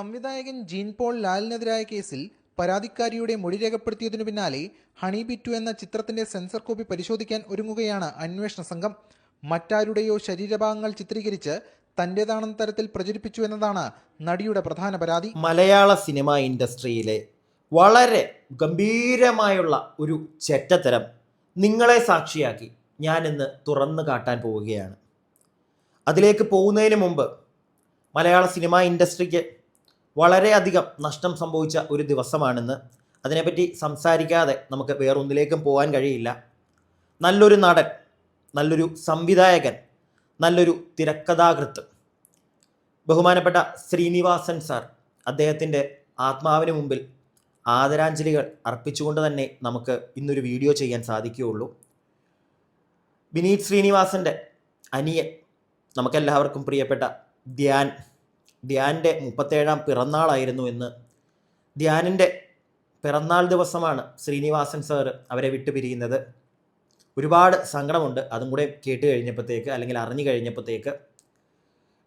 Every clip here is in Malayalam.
സംവിധായകൻ ജീൻ പോൾ ലാലിനെതിരായ കേസിൽ പരാതിക്കാരിയുടെ മൊഴി രേഖപ്പെടുത്തിയതിനു പിന്നാലെ ഹണി ബിറ്റു എന്ന ചിത്രത്തിന്റെ സെൻസർ കോപ്പി പരിശോധിക്കാൻ ഒരുങ്ങുകയാണ് അന്വേഷണ സംഘം. മറ്റാരുടെയോ ശരീരഭാഗങ്ങൾ ചിത്രീകരിച്ച് തന്റേതാണെന്ന തരത്തിൽ പ്രചരിപ്പിച്ചു എന്നതാണ് നടിയുടെ പ്രധാന പരാതി. മലയാള സിനിമ ഇൻഡസ്ട്രിയിലെ വളരെ ഗംഭീരമായുള്ള ഒരു ചെറ്റത്തരം നിങ്ങളെ സാക്ഷിയാക്കി ഞാൻ ഇന്ന് തുറന്നു കാട്ടാൻ പോവുകയാണ്. അതിലേക്ക് പോകുന്നതിന് മുമ്പ് മലയാള സിനിമ ഇൻഡസ്ട്രിക്ക് വളരെയധികം നഷ്ടം സംഭവിച്ച ഒരു ദിവസമാണെന്ന് അതിനെപ്പറ്റി സംസാരിക്കാതെ നമുക്ക് വേറൊന്നിലേക്കും പോകാൻ കഴിയില്ല. നല്ലൊരു നടൻ നല്ലൊരു സംവിധായകൻ നല്ലൊരു തിരക്കഥാകൃത്ത്. ബഹുമാനപ്പെട്ട ശ്രീനിവാസൻ സാർ അദ്ദേഹത്തിന്റെ ആത്മാവിന് മുമ്പിൽ ആദരാഞ്ജലികൾ അർപ്പിച്ചുകൊണ്ട് തന്നെ നമുക്ക് ഇന്നൊരു വീഡിയോ ചെയ്യാൻ സാധിക്കുകയുള്ളൂ. വിനീത് ശ്രീനിവാസന്റെ അനിയൻ നമുക്കെല്ലാവർക്കും പ്രിയപ്പെട്ട ധ്യാൻ ധ്യാന്റെ മുപ്പത്തേഴാം പിറന്നാളായിരുന്നു എന്ന്. ധ്യാനിന്റെ പിറന്നാൾ ദിവസമാണ് ശ്രീനിവാസൻ സാറ് അവരെ വിട്ടു പിരിയുന്നത്. ഒരുപാട് സങ്കടമുണ്ട്. അതും കൂടെ കേട്ട് കഴിഞ്ഞപ്പോഴത്തേക്ക് അല്ലെങ്കിൽ അറിഞ്ഞു കഴിഞ്ഞപ്പോഴത്തേക്ക്.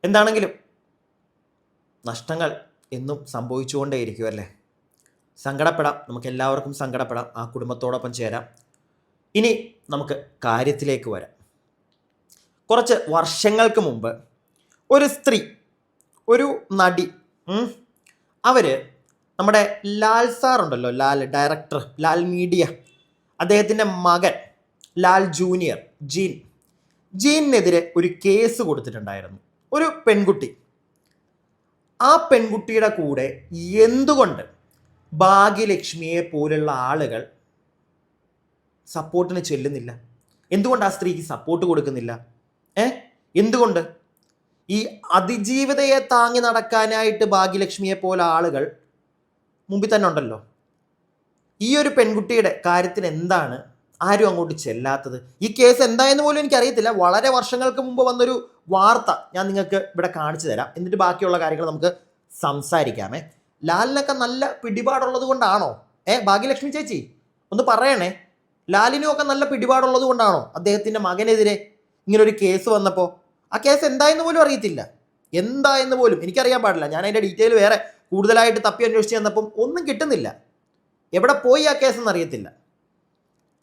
എന്താണെങ്കിലും നഷ്ടങ്ങൾ എന്നും സംഭവിച്ചുകൊണ്ടേയിരിക്കും അല്ലേ? സങ്കടപ്പെടാം. നമുക്ക് എല്ലാവർക്കും സങ്കടപ്പെടാം. ആ കുടുംബത്തോടൊപ്പം ചേരാം. ഇനി നമുക്ക് കാര്യത്തിലേക്ക് വരാം. കുറച്ച് വർഷങ്ങൾക്ക് മുമ്പ് ഒരു സ്ത്രീ ഒരു നടി. അവർ നമ്മുടെ ലാൽ സാറുണ്ടല്ലോ ലാൽ ഡയറക്ടർ ലാൽ മീഡിയ അദ്ദേഹത്തിന്റെ മകൻ ലാൽ ജൂനിയർ ജീൻ. ജീനിനെതിരെ ഒരു കേസ് കൊടുത്തിട്ടുണ്ടായിരുന്നു. ഒരു പെൺകുട്ടി. ആ പെൺകുട്ടിയുടെ കൂടെ എന്തുകൊണ്ട് ഭാഗ്യലക്ഷ്മിയെ പോലുള്ള ആളുകൾ സപ്പോർട്ടിന് ചെല്ലുന്നില്ല? എന്തുകൊണ്ട് ആ സ്ത്രീക്ക് സപ്പോർട്ട് കൊടുക്കുന്നില്ല? ഏ? എന്തുകൊണ്ട്? ഈ അതിജീവിതയെ താങ്ങി നടക്കാനായിട്ട് ഭാഗ്യലക്ഷ്മിയെ പോലെ ആളുകൾ മുമ്പിൽ തന്നെ ഉണ്ടല്ലോ. ഈ ഒരു പെൺകുട്ടിയുടെ കാര്യത്തിന് എന്താണ് ആരും അങ്ങോട്ട് ചെല്ലാത്തത്? ഈ കേസ് എന്തായെന്ന് പോലും എനിക്കറിയത്തില്ല. വളരെ വർഷങ്ങൾക്ക് മുമ്പ് വന്നൊരു വാർത്ത ഞാൻ നിങ്ങൾക്ക് ഇവിടെ കാണിച്ചു തരാം. എന്നിട്ട് ബാക്കിയുള്ള കാര്യങ്ങൾ നമുക്ക് സംസാരിക്കാമേ. ലാലിനൊക്കെ നല്ല പിടിപാടുള്ളത് കൊണ്ടാണോ? ഏ ഭാഗ്യലക്ഷ്മി ചേച്ചി ഒന്ന് പറയണേ. ലാലിനും ഒക്കെ നല്ല പിടിപാടുള്ളത് കൊണ്ടാണോ അദ്ദേഹത്തിന്റെ മകനെതിരെ ഇങ്ങനൊരു കേസ് വന്നപ്പോൾ ആ കേസ് എന്തായെന്ന് പോലും അറിയത്തില്ല. എന്തായെന്ന് പോലും എനിക്കറിയാൻ പാടില്ല. ഞാൻ അതിന്റെ ഡീറ്റെയിൽ വേറെ കൂടുതലായിട്ട് തപ്പി അന്വേഷിച്ച് ചെന്നപ്പം ഒന്നും കിട്ടുന്നില്ല. എവിടെ പോയി ആ കേസ് എന്നറിയത്തില്ല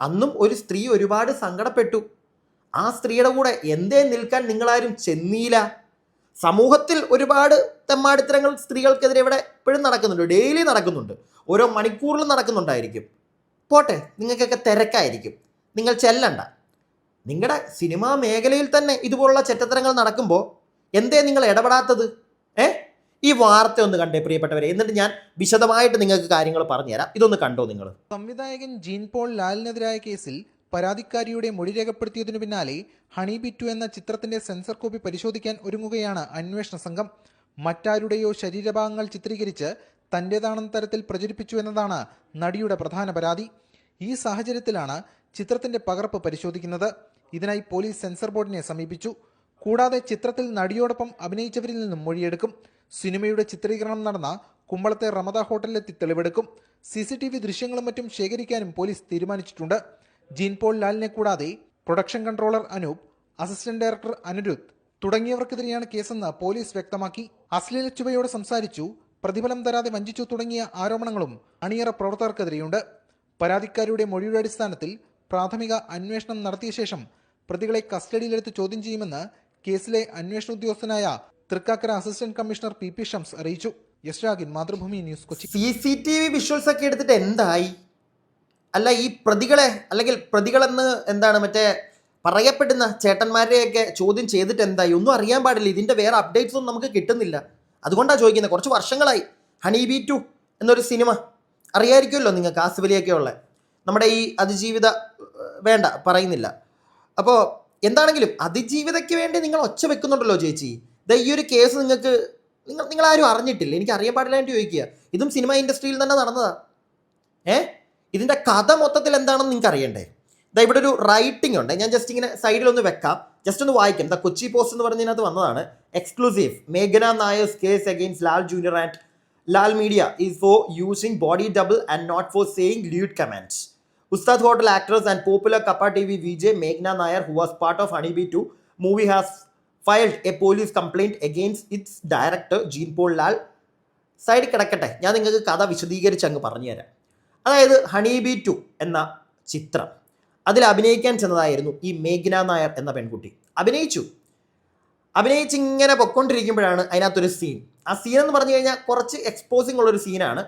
അന്നും ഒരു സ്ത്രീ ഒരുപാട് സങ്കടപ്പെട്ടു. ആ സ്ത്രീയുടെ കൂടെ എന്തേ നിൽക്കാൻ നിങ്ങളാരും ചെന്നീല. സമൂഹത്തിൽ ഒരുപാട് തെമ്മാടിത്തരങ്ങൾ സ്ത്രീകൾക്കെതിരെ ഇവിടെ എപ്പോഴും നടക്കുന്നുണ്ട്. ഡെയിലി നടക്കുന്നുണ്ട്. ഓരോ മണിക്കൂറിലും നടക്കുന്നുണ്ടായിരിക്കും. പോട്ടെ നിങ്ങൾക്കൊക്കെ തിരക്കായിരിക്കും. നിങ്ങൾ ചെല്ലണ്ട. നിങ്ങളുടെ സിനിമാ മേഖലയിൽ തന്നെ ഇതുപോലുള്ള ചെറ്റത്തരങ്ങൾ നടക്കുമ്പോൾ എന്തേ നിങ്ങൾ ഇടപെടാത്തത്? ഏ? ഈ വാർത്ത ഒന്ന് കണ്ടേ പ്രിയപ്പെട്ടവരെ. എന്നിട്ട് ഞാൻ വിശദമായിട്ട് നിങ്ങൾക്ക് കാര്യങ്ങൾ പറഞ്ഞുതരാം. ഇതൊന്ന് കണ്ടോ നിങ്ങൾ? സംവിധായകൻ ജീൻ പോൾ ലാലിനെതിരായ കേസിൽ പരാതിക്കാരിയുടെ മൊഴി രേഖപ്പെടുത്തിയതിനു പിന്നാലെ ഹണി ബിറ്റു എന്ന ചിത്രത്തിന്റെ സെൻസർ കോപ്പി പരിശോധിക്കാൻ ഒരുങ്ങുകയാണ് അന്വേഷണ സംഘം. മറ്റാരുടെയോ ശരീരഭാഗങ്ങൾ ചിത്രീകരിച്ച് തന്റേതാണെന്ന തരത്തിൽ പ്രചരിപ്പിച്ചു എന്നതാണ് നടിയുടെ പ്രധാന പരാതി. ഈ സാഹചര്യത്തിലാണ് ചിത്രത്തിന്റെ പകർപ്പ് പരിശോധിക്കുന്നത്. ഇതിനായി പോലീസ് സെൻസർ ബോർഡിനെ സമീപിച്ചു. കൂടാതെ ചിത്രത്തിൽ നടിയോടൊപ്പം അഭിനയിച്ചവരിൽ നിന്നും മൊഴിയെടുക്കും. സിനിമയുടെ ചിത്രീകരണം നടന്ന കുമ്പളത്തെ റമദ ഹോട്ടലിലെത്തി തെളിവെടുക്കും. സി സി ടി വി ദൃശ്യങ്ങളും മറ്റും ശേഖരിക്കാനും പോലീസ് തീരുമാനിച്ചിട്ടുണ്ട്. ജീൻ പോൾ ലാലിനെ കൂടാതെ production controller Anoop assistant director Anirudh തുടങ്ങിയവർക്കെതിരെയാണ് കേസെന്ന് പോലീസ് വ്യക്തമാക്കി. അശ്ലീല ചുവയോട് സംസാരിച്ചു പ്രതിഫലം തരാതെ വഞ്ചിച്ചു തുടങ്ങിയ ആരോപണങ്ങളും അണിയറ പ്രവർത്തകർക്കെതിരെയുണ്ട്. പരാതിക്കാരിയുടെ മൊഴിയുടെ അടിസ്ഥാനത്തിൽ പ്രാഥമിക അന്വേഷണം നടത്തിയ ശേഷം പ്രതികളെ കസ്റ്റഡിയിലെടുത്ത് ചോദ്യം ചെയ്യുമെന്ന് കേസിലെ അന്വേഷണ ഉദ്യോഗസ്ഥനായ Thrikkakara assistant commissioner P P Shams അറിയിച്ചു. യശ്രാഗിൻ Mathrubhumi news Kochi. C C T V visuals ഒക്കെ എടുത്തിട്ട് എന്തായി? അല്ല ഈ പ്രതികളെ അല്ലെങ്കിൽ പ്രതികളെന്ന് എന്താണ് മറ്റേ പറയപ്പെടുന്ന ചേട്ടന്മാരെയൊക്കെ ചോദ്യം ചെയ്തിട്ട് എന്തായി? ഒന്നും അറിയാൻ പാടില്ല. ഇതിന്റെ വേറെ അപ്ഡേറ്റ്സ് ഒന്നും നമുക്ക് കിട്ടുന്നില്ല. അതുകൊണ്ടാണ് ചോദിക്കുന്നത്. കുറച്ച് വർഷങ്ങളായി. ഹണി ബി ടു എന്നൊരു സിനിമ. അറിയായിരിക്കുമല്ലോ നിങ്ങൾക്ക് ആസിഫലിയൊക്കെ ഉള്ള. നമ്മുടെ ഈ അതിജീവിത വേണ്ട പറയുന്നില്ല. അപ്പോൾ എന്താണെങ്കിലും അതിജീവിതയ്ക്ക് വേണ്ടി നിങ്ങൾ ഒച്ച വെക്കുന്നുണ്ടല്ലോ ചേച്ചി. ദ ഈ ഒരു കേസ് നിങ്ങൾക്ക് നിങ്ങൾ നിങ്ങൾ ആരും അറിഞ്ഞിട്ടില്ല. എനിക്ക് അറിയാൻ പാടില്ലാണ്ട് ചോദിക്കുക. ഇതും സിനിമ ഇൻഡസ്ട്രിയിൽ തന്നെ നടന്നതാ. ഏ? ഇതിന്റെ കഥ മൊത്തത്തിൽ എന്താണെന്ന് നിങ്ങൾക്ക് അറിയണ്ടേ? ദാ ഇവിടെ ഒരു റൈറ്റിംഗ് ഉണ്ട്. ഞാൻ ജസ്റ്റ് ഇങ്ങനെ സൈഡിൽ ഒന്ന് വെക്കാം. ജസ്റ്റ് ഒന്ന് വായിക്കാം. ദ കൊച്ചി പോസ്റ്റ് എന്ന് പറഞ്ഞതിനകത്ത് വന്നതാണ്. Exclusive മേഘന നായർസ് case against Lal junior and Lal media is four using body double and not four saying lead commands ഉസ്താദ് ഹോട്ടൽ ആക്ട്രസ് ആൻഡ് പോപ്പുലർ കപ്പ T V V J മേഘ്ന Nair who was part of honey bee to movie has filed A police complaint against it's director gene Paul Lal സൈഡിൽ കിടക്കട്ടെ. ഞാൻ നിങ്ങൾക്ക് കഥ വിശദീകരിച്ച് അങ്ങ് പറഞ്ഞു തരാം അതായത് ഹണി ബി ടു എന്ന ചിത്രം. അതിൽ അഭിനയിക്കാൻ ചെന്നതായിരുന്നു ഈ മേഘ്ന നായർ എന്ന പെൺകുട്ടി. അഭിനയിച്ചു. അഭിനയിച്ച് ഇങ്ങനെ പൊക്കൊണ്ടിരിക്കുമ്പോഴാണ് അതിനകത്തൊരു സീൻ ആ സീൻ എന്ന് പറഞ്ഞു കഴിഞ്ഞാൽ കുറച്ച് എക്സ്പോസിംഗ് ഉള്ളൊരു സീനാണ്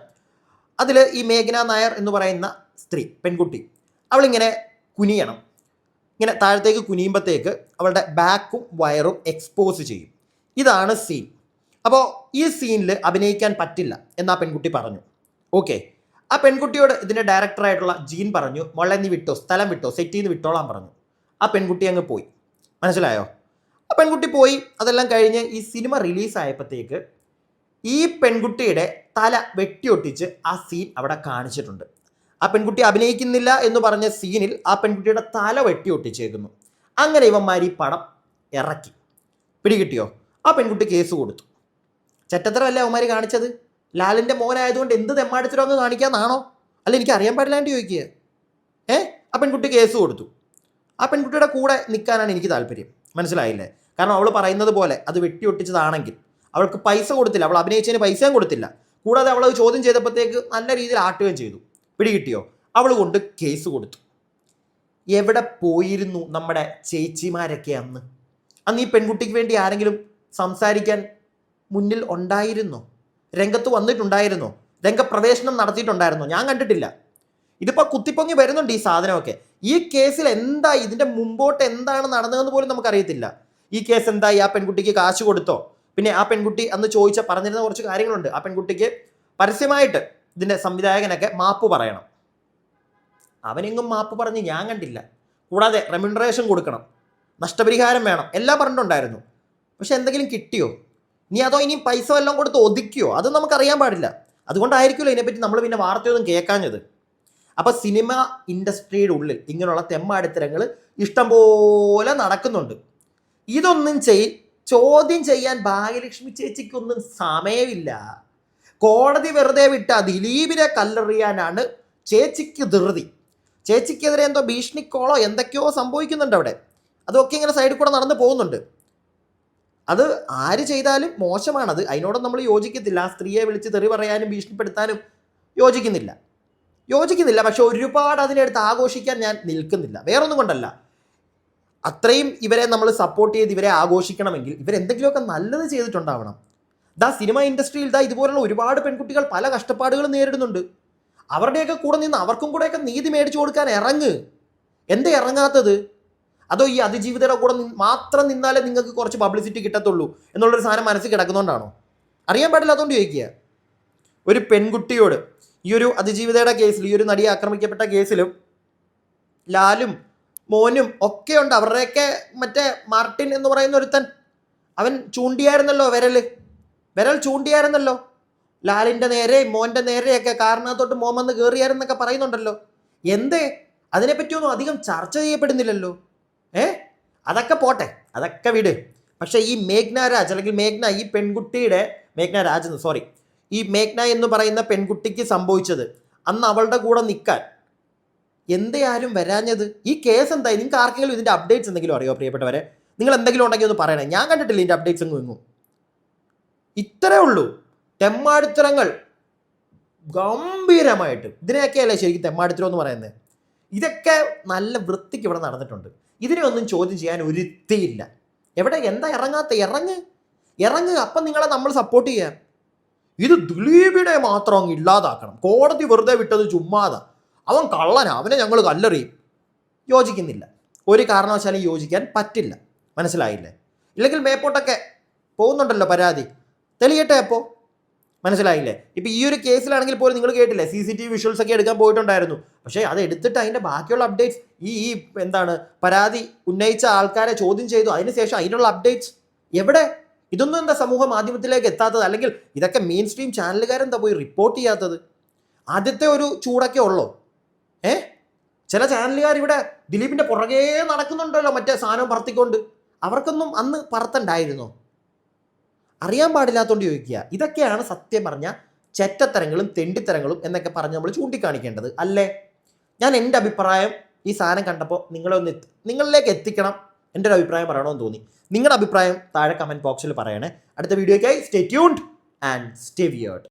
അതിൽ ഈ മേഘന നായർ എന്ന് പറയുന്ന സ്ത്രീ പെൺകുട്ടി അവളിങ്ങനെ കുനിയണം. ഇങ്ങനെ താഴത്തേക്ക് കുനിയുമ്പോഴത്തേക്ക് അവളുടെ ബാക്കും വയറും എക്സ്പോസ് ചെയ്യും. ഇതാണ് സീൻ അപ്പോൾ ഈ സീനിൽ അഭിനയിക്കാൻ പറ്റില്ല എന്നാ പെൺകുട്ടി പറഞ്ഞു. ഓക്കെ ആ പെൺകുട്ടിയോട് ഇതിന്റെ ഡയറക്ടറായിട്ടുള്ള ജീൻ പറഞ്ഞു മോളെ നീ വിട്ടോ സ്ഥലം വിട്ടോ സെറ്റ് ചെയ്ത് വിട്ടോളാൻ പറഞ്ഞു. ആ പെൺകുട്ടി അങ്ങ് പോയി. മനസ്സിലായോ? ആ പെൺകുട്ടി പോയി അതെല്ലാം കഴിഞ്ഞ് ഈ സിനിമ റിലീസായപ്പോഴത്തേക്ക് ഈ പെൺകുട്ടിയുടെ തല വെട്ടിയൊട്ടിച്ച് ആ സീൻ അവിടെ കാണിച്ചിട്ടുണ്ട്. ആ പെൺകുട്ടി അഭിനയിക്കുന്നില്ല എന്ന് പറഞ്ഞ സീനിൽ ആ പെൺകുട്ടിയുടെ തല വെട്ടിയൊട്ടിച്ചേക്കുന്നു. അങ്ങനെ ഇവന്മാർ ഈ പടം ഇറക്കി. പിടികിട്ടിയോ? ആ പെൺകുട്ടി കേസ് കൊടുത്തു. ചെറ്റത്തരമല്ലേ അവന്മാർ കാണിച്ചത്? ലാലിന്റെ മോനായതുകൊണ്ട് എന്ത് തെമ്മാടിത്തരം അങ്ങ് കാണിക്കാന്നാണോ? അല്ല എനിക്ക് അറിയാൻ പാടില്ലാണ്ട് ചോദിക്കുക ഏ? ആ പെൺകുട്ടി കേസ് കൊടുത്തു. ആ പെൺകുട്ടിയുടെ കൂടെ നിൽക്കാനാണ് എനിക്ക് താല്പര്യം. മനസ്സിലായില്ലേ? കാരണം അവൾ പറയുന്നത് പോലെ അത് വെട്ടിയൊട്ടിച്ചതാണെങ്കിൽ അവൾക്ക് പൈസ കൊടുത്തില്ല. അവൾ അഭിനയിച്ചതിന് പൈസയും കൊടുത്തില്ല. കൂടാതെ അവൾ അത് ചോദ്യം ചെയ്തപ്പോഴത്തേക്ക് നല്ല രീതിയിൽ ആട്ടുകയും ചെയ്തു. പിടികിട്ടിയോ? അവൾ കൊണ്ട് കേസ് കൊടുത്തു. എവിടെ പോയിരുന്നു നമ്മുടെ ചേച്ചിമാരൊക്കെ അന്ന്? അന്ന് ഈ പെൺകുട്ടിക്ക് വേണ്ടി ആരെങ്കിലും സംസാരിക്കാൻ മുന്നിൽ ഉണ്ടായിരുന്നോ? രംഗത്ത് വന്നിട്ടുണ്ടായിരുന്നോ? രംഗപ്രവേശനം നടത്തിയിട്ടുണ്ടായിരുന്നോ? ഞാൻ കണ്ടിട്ടില്ല. ഇതിപ്പോൾ കുത്തിപ്പൊങ്ങി വരുന്നുണ്ട് ഈ സാധനമൊക്കെ. ഈ കേസിൽ എന്താ? ഇതിന്റെ മുമ്പോട്ട് എന്താണ് നടന്നതെന്ന് പോലും നമുക്കറിയത്തില്ല. ഈ കേസ് എന്തായി? ആ പെൺകുട്ടിക്ക് കാശ് കൊടുത്തോ? പിന്നെ ആ പെൺകുട്ടി അന്ന് ചോദിച്ച പറഞ്ഞിരുന്ന കുറച്ച് കാര്യങ്ങളുണ്ട്. ആ പെൺകുട്ടിക്ക് പരസ്യമായിട്ട് ഇതിന്റെ സംവിധായകനൊക്കെ മാപ്പ് പറയണം. അവനെങ്ങും മാപ്പ് പറഞ്ഞ് ഞാൻ കണ്ടില്ല. കൂടാതെ റെമ്യൂണറേഷൻ കൊടുക്കണം. നഷ്ടപരിഹാരം വേണം. എല്ലാം പറഞ്ഞിട്ടുണ്ടായിരുന്നു. പക്ഷെ എന്തെങ്കിലും കിട്ടിയോ? നീ അതോ ഇനി പൈസ വല്ലതും കൊടുത്ത് ഒതുക്കിയോ? അത് നമുക്കറിയാൻ പാടില്ല. അതുകൊണ്ടായിരിക്കുമല്ലോ ഇതിനെപ്പറ്റി നമ്മൾ പിന്നെ വാർത്തയൊന്നും കേൾക്കാഞ്ഞത്. അപ്പോൾ സിനിമ ഇൻഡസ്ട്രിയുടെ ഉള്ളിൽ ഇങ്ങനെയുള്ള തെമ്മാടിത്തരങ്ങൾ ഇഷ്ടംപോലെ നടക്കുന്നുണ്ട്. ഇതൊന്നും ചെയ് ചോദ്യം ചെയ്യാൻ ഭാഗ്യലക്ഷ്മി ചേച്ചിക്കൊന്നും സമയമില്ല. കോടതി വെറുതെ വിട്ട ദിലീപിനെ കല്ലെറിയാനാണ് ചേച്ചിക്ക് ധൃതി. ചേച്ചിക്കെതിരെ എന്തോ ഭീഷണിക്കോളോ എന്തൊക്കെയോ സംഭവിക്കുന്നുണ്ട് അവിടെ. അതൊക്കെ ഇങ്ങനെ സൈഡിൽ കൂടെ നടന്നു പോകുന്നുണ്ട്. അത് ആര് ചെയ്താലും മോശമാണത് അതിനോട് നമ്മൾ യോജിക്കത്തില്ല. ആ സ്ത്രീയെ വിളിച്ച് തെറി പറയാനും ഭീഷണിപ്പെടുത്താനും യോജിക്കുന്നില്ല. യോജിക്കുന്നില്ല. പക്ഷെ ഒരുപാട് അതിനെടുത്ത് ആഘോഷിക്കാൻ ഞാൻ നിൽക്കുന്നില്ല. വേറൊന്നും കൊണ്ടല്ല. അത്രയും ഇവരെ നമ്മൾ സപ്പോർട്ട് ചെയ്ത് ഇവരെ ആഘോഷിക്കണമെങ്കിൽ ഇവരെന്തെങ്കിലുമൊക്കെ നല്ലത് ചെയ്തിട്ടുണ്ടാവണം. ദാ സിനിമ ഇൻഡസ്ട്രിയിൽ ദാ ഇതുപോലുള്ള ഒരുപാട് പെൺകുട്ടികൾ പല കഷ്ടപ്പാടുകളും നേരിടുന്നുണ്ട്. അവരുടെയൊക്കെ കൂടെ നിന്ന് അവർക്കും കൂടെയൊക്കെ നീതി മേടിച്ചു കൊടുക്കാൻ ഇറങ്ങ്. എന്താ ഇറങ്ങാത്തത്? അതോ ഈ അതിജീവിതയുടെ കൂടെ മാത്രം നിന്നാലേ നിങ്ങൾക്ക് കുറച്ച് പബ്ലിസിറ്റി കിട്ടത്തുള്ളൂ എന്നുള്ളൊരു സാധനം മനസ്സിൽ കിടക്കുന്നതുകൊണ്ടാണോ അറിയാൻ പാടില്ല അതുകൊണ്ട് ചോദിക്കുക. ഒരു പെൺകുട്ടിയോട് ഈ ഒരു അതിജീവിതയുടെ കേസിൽ ഈ ഒരു നടിയെ ആക്രമിക്കപ്പെട്ട കേസിലും ലാലും മോനും ഒക്കെ ഉണ്ട്. അവരുടെയൊക്കെ മറ്റേ മാർട്ടിൻ എന്ന് പറയുന്ന ഒരുത്തൻ. അവൻ ചൂണ്ടിയായിരുന്നല്ലോ വിരൽ വിരൽ ചൂണ്ടിയായിരുന്നല്ലോ. ലാലിന്റെ നേരെയും മോന്റെ നേരെയൊക്കെ കാരണത്തോട്ട് മോൻ വന്ന് കയറിയായിരുന്നൊക്കെ പറയുന്നുണ്ടല്ലോ. എന്തേ? അതിനെപ്പറ്റിയൊന്നും അധികം ചർച്ച ചെയ്യപ്പെടുന്നില്ലല്ലോ. ഏ? അതൊക്കെ പോട്ടെ. അതൊക്കെ വിട്. പക്ഷേ ഈ മേഘ്ന രാജ് അല്ലെങ്കിൽ മേഘ്ന ഈ പെൺകുട്ടിയുടെ മേഘ്ന രാജ് സോറി ഈ മേഘ്ന എന്ന് പറയുന്ന പെൺകുട്ടിക്ക് സംഭവിച്ചത് അന്ന് അവളുടെ കൂടെ നിൽക്കാൻ എന്തേ ആരും വരാഞ്ഞത്? ഈ കേസ് എന്തായി? നിങ്ങൾക്ക് ആർക്കെങ്കിലും ഇതിന്റെ അപ്ഡേറ്റ്സ് എന്തെങ്കിലും അറിയോ പ്രിയപ്പെട്ടവരെ? നിങ്ങൾ എന്തെങ്കിലും ഉണ്ടെങ്കിൽ ഒന്ന് പറയണേ. ഞാൻ കണ്ടിട്ടില്ല ഇതിന്റെ അപ്ഡേറ്റ്സ് ഒന്നും എങ്ങും ഇത്രേ ഉള്ളൂ. തെമ്മാടിത്തരങ്ങൾ. ഗംഭീരമായിട്ട്. ഇതിനെയൊക്കെയല്ലേ ശരിക്കും തെമ്മാടിത്തരം എന്ന് പറയുന്നത് ഇതൊക്കെ നല്ല വൃത്തിക്ക് ഇവിടെ നടന്നിട്ടുണ്ട്. ഇതിനെ ഒന്നും ചോദ്യം ചെയ്യാൻ ഒരുത്തിയില്ല. എവിടെ? എന്താ ഇറങ്ങാത്ത? ഇറങ്ങ്. ഇറങ്ങ്. അപ്പം നിങ്ങളെ നമ്മൾ സപ്പോർട്ട് ചെയ്യാം ഇത് ദിലീപിനെ മാത്രം അങ്ങ് ഇല്ലാതാക്കണം. കോടതി വെറുതെ വിട്ടത് ചുമ്മാതാ. അവൻ കള്ളനാ അവനെ ഞങ്ങൾ കല്ലെറിയും. യോജിക്കുന്നില്ല. ഒരു കാരണവശാലും യോജിക്കാൻ പറ്റില്ല. മനസ്സിലായില്ലേ? ഇല്ലെങ്കിൽ മേപ്പോട്ടൊക്കെ പോകുന്നുണ്ടല്ലോ പരാതി. തെളിയട്ടെ അപ്പോൾ മനസ്സിലായില്ലേ? ഇപ്പം ഈ ഒരു കേസിലാണെങ്കിൽ പോലും നിങ്ങൾ കേട്ടില്ലേ? C C T V visuals ഒക്കെ എടുക്കാൻ പോയിട്ടുണ്ടായിരുന്നു. പക്ഷേ അത് എടുത്തിട്ട് അതിന്റെ ബാക്കിയുള്ള അപ്ഡേറ്റ്സ് ഈ ഈ എന്താണ് പരാതി ഉന്നയിച്ച ആൾക്കാരെ ചോദ്യം ചെയ്തു. അതിനുശേഷം അതിനുള്ള അപ്ഡേറ്റ്സ് എവിടെ? ഇതൊന്നും എന്താ സമൂഹ മാധ്യമത്തിലേക്ക് എത്താത്തത്? അല്ലെങ്കിൽ ഇതൊക്കെ മെയിൻ സ്ട്രീം ചാനലുകാരെന്താ പോയി റിപ്പോർട്ട് ചെയ്യാത്തത്? ആദ്യത്തെ ഒരു ചൂടൊക്കെ ഉള്ളോ? ഏ? ചില ചാനലുകാർ ഇവിടെ ദിലീപിന്റെ പുറകേ നടക്കുന്നുണ്ടല്ലോ മറ്റേ സാധനം പറത്തിക്കൊണ്ട്. അവർക്കൊന്നും അന്ന് പറത്തണ്ടായിരുന്നു? അറിയാൻ പാടില്ലാത്തതുകൊണ്ട് ചോദിക്കുക. ഇതൊക്കെയാണ് സത്യം പറഞ്ഞ ചെറ്റത്തരങ്ങളും തെണ്ടിത്തരങ്ങളും എന്നൊക്കെ പറഞ്ഞ് നമ്മൾ ചൂണ്ടിക്കാണിക്കേണ്ടത് അല്ലേ? ഞാൻ എന്റെ അഭിപ്രായം ഈ സാധനം കണ്ടപ്പോൾ നിങ്ങളെ ഒന്ന് നിങ്ങളിലേക്ക് എത്തിക്കണം എന്റെ ഒരു അഭിപ്രായം പറയണമെന്ന് തോന്നി. നിങ്ങളുടെ അഭിപ്രായം താഴെ കമന്റ് ബോക്സിൽ പറയണേ. അടുത്ത വീഡിയോയ്ക്കായി stay tuned and stay weird